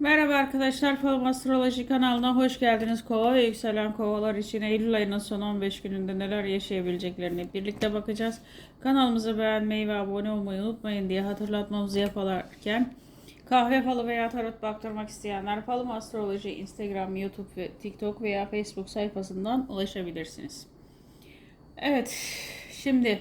Merhaba arkadaşlar, Falım Astroloji kanalına hoş geldiniz. Kova ve yükselen kovalar için Eylül ayının son 15 gününde neler yaşayabileceklerini birlikte bakacağız. Kanalımızı beğenmeyi ve abone olmayı unutmayın diye hatırlatmamızı yaparken kahve falı veya tarot baktırmak isteyenler Falım Astroloji Instagram, YouTube ve TikTok veya Facebook sayfasından ulaşabilirsiniz. Evet, şimdi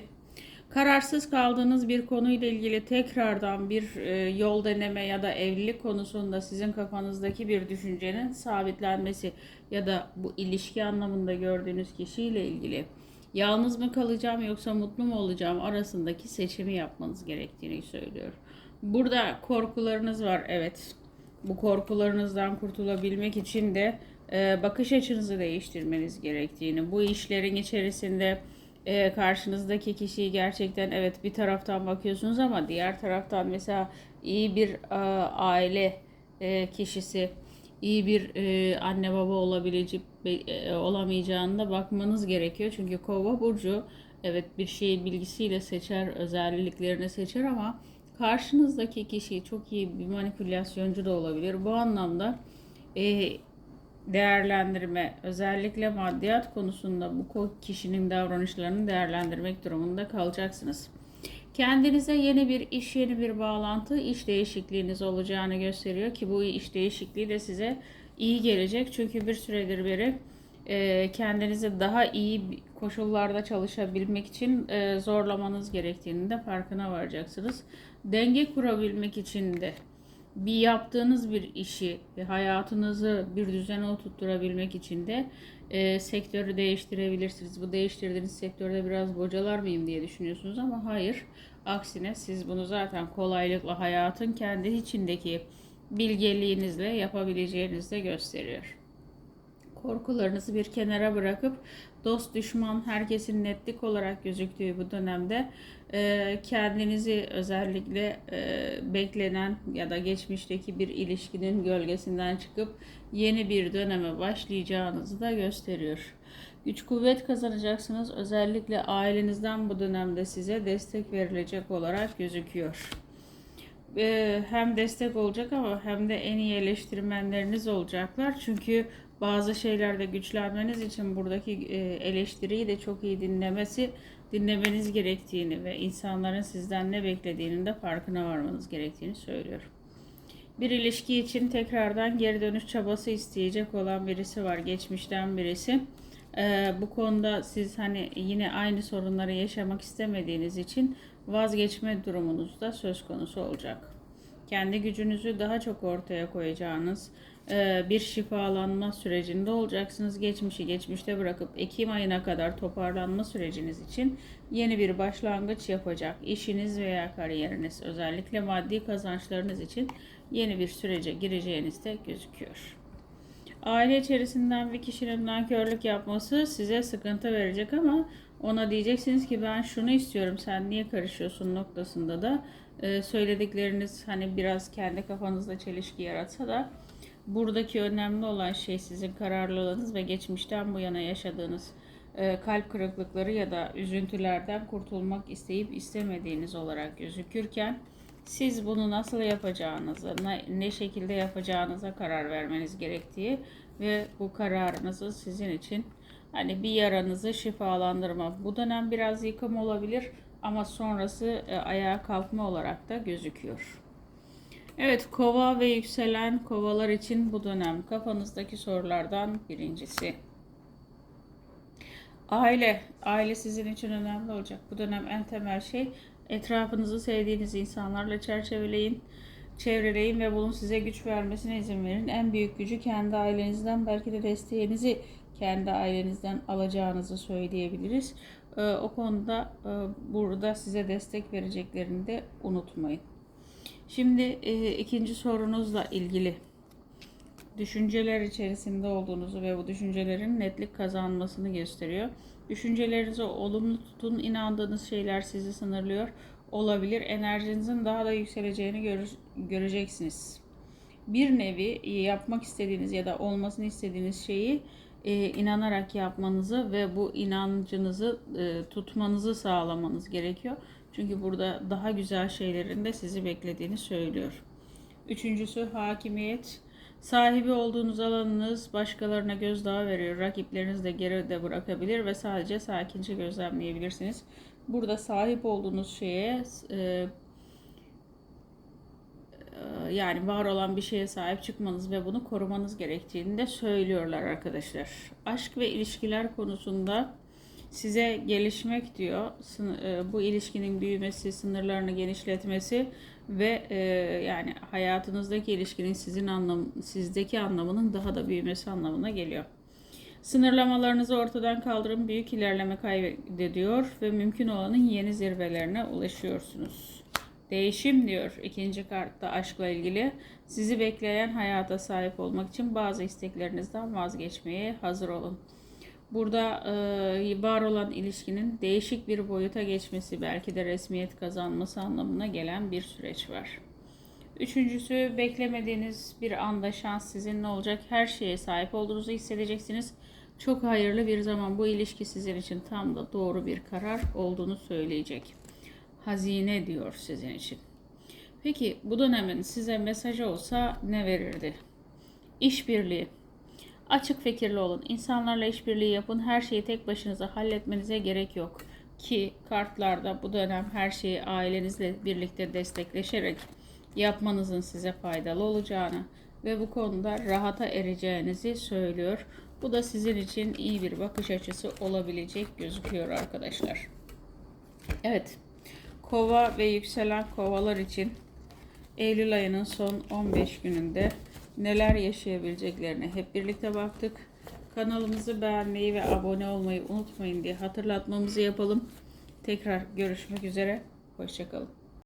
kararsız kaldığınız bir konuyla ilgili tekrardan bir e, yol deneme ya da evlilik konusunda sizin kafanızdaki bir düşüncenin sabitlenmesi ya da bu ilişki anlamında gördüğünüz kişiyle ilgili yalnız mı kalacağım yoksa mutlu mu olacağım arasındaki seçimi yapmanız gerektiğini söylüyor. Burada korkularınız var evet. Bu korkularınızdan kurtulabilmek için de e, bakış açınızı değiştirmeniz gerektiğini, bu işlerin içerisinde e, karşınızdaki kişiyi gerçekten evet bir taraftan bakıyorsunuz ama diğer taraftan mesela iyi bir e, aile e, kişisi, iyi bir e, anne baba olabilecek e, olamayacağını da bakmanız gerekiyor. Çünkü Kova burcu evet bir şeyi bilgisiyle seçer, özelliklerini seçer ama karşınızdaki kişi çok iyi bir manipülasyoncu da olabilir. Bu anlamda e, değerlendirme, özellikle maddiyat konusunda bu kişinin davranışlarını değerlendirmek durumunda kalacaksınız. Kendinize yeni bir iş, yeni bir bağlantı, iş değişikliğiniz olacağını gösteriyor ki bu iş değişikliği de size iyi gelecek. Çünkü bir süredir beri e, kendinizi daha iyi koşullarda çalışabilmek için e, zorlamanız gerektiğini de farkına varacaksınız. Denge kurabilmek için de bir yaptığınız bir işi ve hayatınızı bir düzene oturtturabilmek için de e, sektörü değiştirebilirsiniz. Bu değiştirdiğiniz sektörde biraz bocalar mıyım diye düşünüyorsunuz ama hayır. Aksine siz bunu zaten kolaylıkla hayatın kendi içindeki bilgeliğinizle yapabileceğinizi de gösteriyor. Korkularınızı bir kenara bırakıp dost düşman herkesin netlik olarak gözüktüğü bu dönemde e, kendinizi özellikle e, beklenen ya da geçmişteki bir ilişkinin gölgesinden çıkıp yeni bir döneme başlayacağınızı da gösteriyor. Güç kuvvet kazanacaksınız. Özellikle ailenizden bu dönemde size destek verilecek olarak gözüküyor. Ee, hem destek olacak ama hem de en iyi eleştirmenleriniz olacaklar. Çünkü bazı şeylerde güçlenmeniz için buradaki e, eleştiriyi de çok iyi dinlemesi, dinlemeniz gerektiğini ve insanların sizden ne beklediğinin de farkına varmanız gerektiğini söylüyor. Bir ilişki için tekrardan geri dönüş çabası isteyecek olan birisi var, geçmişten birisi. Ee, bu konuda siz hani yine aynı sorunları yaşamak istemediğiniz için vazgeçme durumunuz da söz konusu olacak. Kendi gücünüzü daha çok ortaya koyacağınız, bir şifalanma sürecinde olacaksınız. Geçmişi geçmişte bırakıp Ekim ayına kadar toparlanma süreciniz için yeni bir başlangıç yapacak. İşiniz veya kariyeriniz özellikle maddi kazançlarınız için yeni bir sürece gireceğiniz de gözüküyor. Aile içerisinden bir kişinin nankörlük yapması size sıkıntı verecek ama ona diyeceksiniz ki ben şunu istiyorum sen niye karışıyorsun noktasında da e, söyledikleriniz hani biraz kendi kafanızda çelişki yaratsa da buradaki önemli olan şey sizin kararlılığınız ve geçmişten bu yana yaşadığınız e, kalp kırıklıkları ya da üzüntülerden kurtulmak isteyip istemediğiniz olarak gözükürken siz bunu nasıl yapacağınızı, ne şekilde yapacağınıza karar vermeniz gerektiği ve bu kararınızı sizin için hani bir yaranızı şifalandırma. Bu dönem biraz yıkım olabilir ama sonrası e, ayağa kalkma olarak da gözüküyor. Evet, kova ve yükselen kovalar için bu dönem kafanızdaki sorulardan birincisi. Aile, aile sizin için önemli olacak. Bu dönem en temel şey etrafınızı sevdiğiniz insanlarla çerçeveleyin, çevreleyin ve bunun size güç vermesine izin verin. En büyük gücü kendi ailenizden, belki de desteğinizi kendi ailenizden alacağınızı söyleyebiliriz. Ee, o konuda e, burada size destek vereceklerini de unutmayın. Şimdi e, ikinci sorunuzla ilgili düşünceler içerisinde olduğunuzu ve bu düşüncelerin netlik kazanmasını gösteriyor. Düşüncelerinizi olumlu tutun, inandığınız şeyler sizi sınırlıyor olabilir. Enerjinizin daha da yükseleceğini gör, göreceksiniz. Bir nevi yapmak istediğiniz ya da olmasını istediğiniz şeyi e, inanarak yapmanızı ve bu inancınızı e, tutmanızı sağlamanız gerekiyor. Çünkü burada daha güzel şeylerin de sizi beklediğini söylüyor. Üçüncüsü hakimiyet. Sahibi olduğunuz alanınız başkalarına gözdağı veriyor. Rakipleriniz de geride bırakabilir ve sadece sakince gözlemleyebilirsiniz. Burada sahip olduğunuz şeye e, e, yani var olan bir şeye sahip çıkmanız ve bunu korumanız gerektiğini de söylüyorlar arkadaşlar. Aşk ve ilişkiler konusunda size gelişmek diyor. E, Bu ilişkinin büyümesi, sınırlarını genişletmesi ve e, yani hayatınızdaki ilişkinin sizin anlam sizdeki anlamının daha da büyümesi anlamına geliyor. Sınırlamalarınızı ortadan kaldırın, büyük ilerleme kaydediyor ve mümkün olanın yeni zirvelerine ulaşıyorsunuz. Değişim diyor ikinci kartta aşkla ilgili. Sizi bekleyen hayata sahip olmak için bazı isteklerinizden vazgeçmeye hazır olun. Burada e, var olan ilişkinin değişik bir boyuta geçmesi, belki de resmiyet kazanması anlamına gelen bir süreç var. Üçüncüsü beklemediğiniz bir anda şans sizinle olacak. Her şeye sahip olduğunuzu hissedeceksiniz. Çok hayırlı bir zaman bu ilişki sizin için tam da doğru bir karar olduğunu söyleyecek. Hazine diyor sizin için. Peki bu dönemin size mesajı olsa ne verirdi? İşbirliği. Açık fikirli olun. İnsanlarla işbirliği yapın. Her şeyi tek başınıza halletmenize gerek yok. Ki kartlarda bu dönem her şeyi ailenizle birlikte destekleşerek yapmanızın size faydalı olacağını ve bu konuda rahata ereceğinizi söylüyor. Bu da sizin için iyi bir bakış açısı olabilecek gözüküyor arkadaşlar. Evet. Kova ve yükselen kovalar için Eylül ayının son 15 gününde neler yaşayabileceklerine hep birlikte baktık. Kanalımızı beğenmeyi ve abone olmayı unutmayın diye hatırlatmamızı yapalım. Tekrar görüşmek üzere. Hoşçakalın.